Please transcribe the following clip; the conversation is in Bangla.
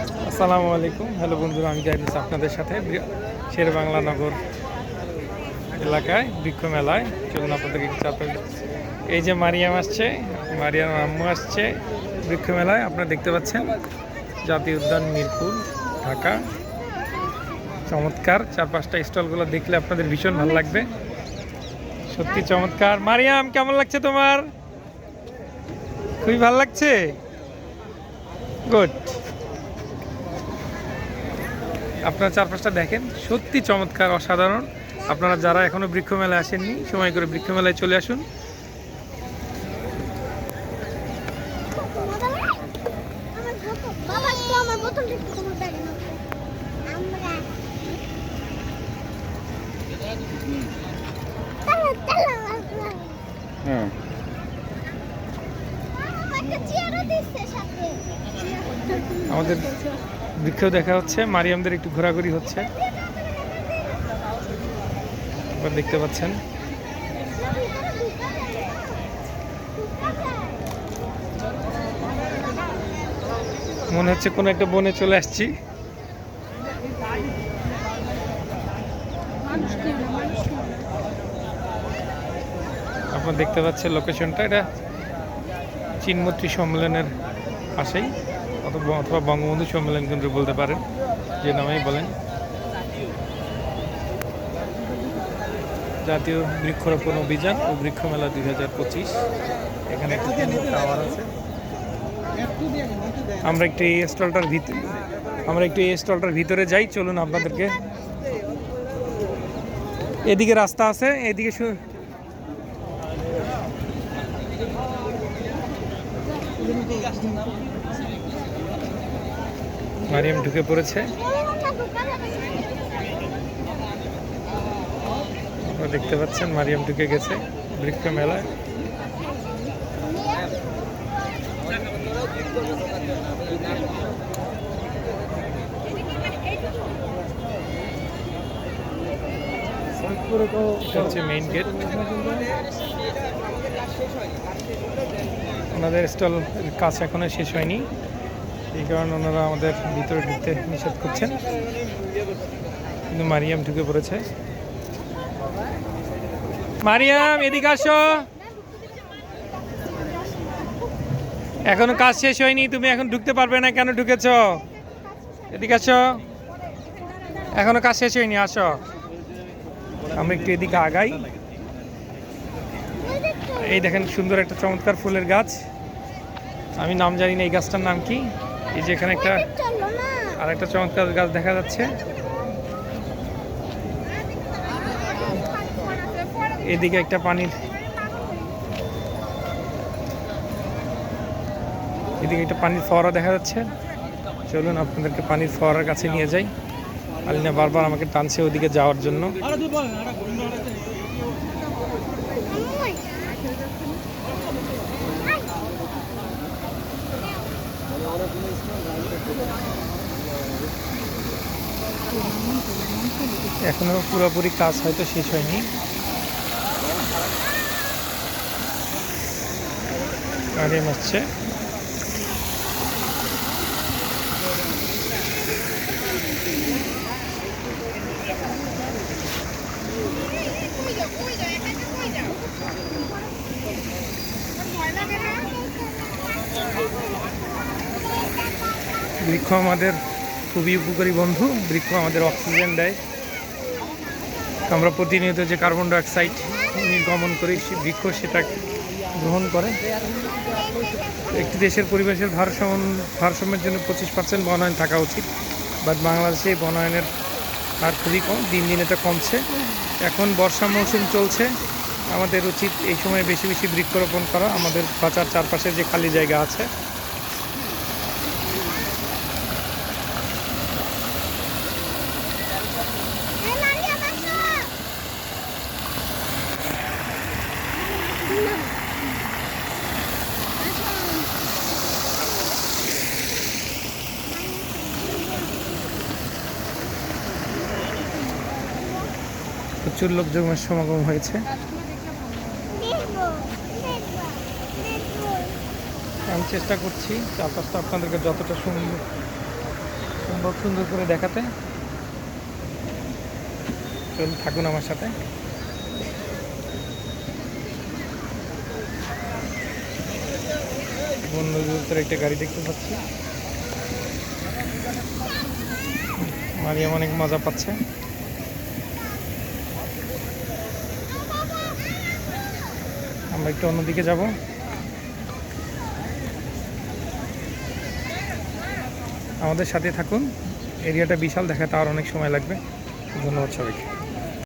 আসসালামু আলাইকুম। হ্যালো বন্ধুরা, আমি জাহিদ আপনাদের সাথে শের বাংলা নগর এলাকায় বৃক্ষ মেলায়। চলুন আপনাদেরকে আপনাদের এই যে মারিয়াম আসছে মারিয়াম আম্মু আসছে বৃক্ষ মেলায়। আপনারা দেখতে পাচ্ছেন জাতীয় উদ্যান মিরপুর, ঢাকা। চমৎকার চার পাঁচটা স্টলগুলো দেখলে আপনাদের ভীষণ ভালো লাগবে। সত্যি চমৎকার। মারিয়াম, কেমন লাগছে তোমার? খুবই ভালো লাগছে? গুড। আপনারা চারপাশটা দেখেন সত্যি চমৎকার অসাধারণ। আপনারা যারা এখনও বৃক্ষ মেলায় আসেননি সময় করে বৃক্ষ মেলায় চলে আসুন। হ্যাঁ। আমাদের বৃক্ষ দেখা হচ্ছে, মারিয়ামদের একটু ঘোরাঘুরি হচ্ছে। দেখতে পাচ্ছেন। মনে হচ্ছে কোনো একটা বনে চলে আসছি। আপনারা দেখতে পাচ্ছেন লোকেশনটা এটা চীনমৈত্রী সম্মেলনের পাশেই। অথবা বঙ্গবন্ধু সম্মেলন কেন্দ্র বলতে পারেন, যে নামেই বলেন। জাতীয় বৃক্ষরোপণ অভিযান ও বৃক্ষ মেলা দুই হাজার পঁচিশ, এখানে আমরা একটি স্টলটার ভিতরে আমরা একটু এই স্টলটার ভিতরে যাই, চলুন আপনাদেরকে। এদিকে রাস্তা আছে, এদিকে মারিয়াম ঢুকে পড়েছে। দেখতে পাচ্ছেন, মারিয়াম ঢুকে গেছে বৃক্ষ মেলায়। হচ্ছে মেইন গেট ওনাদের স্টল কাজ এখনও শেষ হয়নি। এই কারণে ওনারা আমাদের ভিতরে ঢুকতে নিষেধ করছেন। কিন্তু মারিয়াম ঢুকে পড়েছে। মারিয়াম, এদিকে আসো। এখনও কাজ শেষ হয়নি, তুমি এখন ঢুকতে পারবে না, কেন ঢুকেছ? এদিকে আসো। এখনও কাজ শেষ হয়নি, আসো। আমি একটু এদিকে আগাই। এই দেখেন সুন্দর একটা চমৎকার ফুলের গাছ। আমি নাম জানি না, এই গাছটার নাম কি? এই যে এখানে একটা আর একটা চমৎকার গাছ দেখা যাচ্ছে। এদিকে একটা পানির এদিকে একটা পানির ফোয়ারা দেখা যাচ্ছে। চলুন আপনাদেরকে পানির ফোয়ারার কাছে নিয়ে যাই। আলিনা বারবার আমাকে টানছে ওদিকে যাওয়ার জন্য। এখনও পুরোপুরি কাজ হয়তো শেষ হয়নি। আগে হচ্ছে বৃক্ষ আমাদের খুবই উপকারী বন্ধু। বৃক্ষ আমাদের অক্সিজেন দেয়। আমরা প্রতিনিয়ত যে কার্বন ডাইঅক্সাইড নির্গমন করি বৃক্ষ সেটা গ্রহণ করে। একটি দেশের পরিবেশের ভারসাম্য ভারসাম্যের জন্য পঁচিশ পার্সেন্ট বনায়ন থাকা উচিত। বাট বাংলাদেশে বনায়নের হার খুবই কম। দিন দিন এটা কমছে। এখন বর্ষা মৌসুম চলছে। আমাদের উচিত এই সময় বেশি বেশি বৃক্ষরোপণ করা। আমাদের বাঁচার চারপাশে যে খালি জায়গা আছে প্রচুর লোকজনের সমাগম হয়েছে। আমি চেষ্টা করছি চারপাশটা আপনাদেরকে যতটা সুন্দর সম্ভব সুন্দর করে দেখাতে। চলুন, থাকুন আমার সাথে। বন্ধুদের একটা গাড়ি দেখতে পাচ্ছি। মারিয়াম অনেক মজা পাচ্ছে। আমরা একটু অন্যদিকে যাব। আমাদের সাথে থাকুন। এরিয়াটা বিশাল দেখাতে আর অনেক সময় লাগবে। ধন্যবাদ সবাইকে।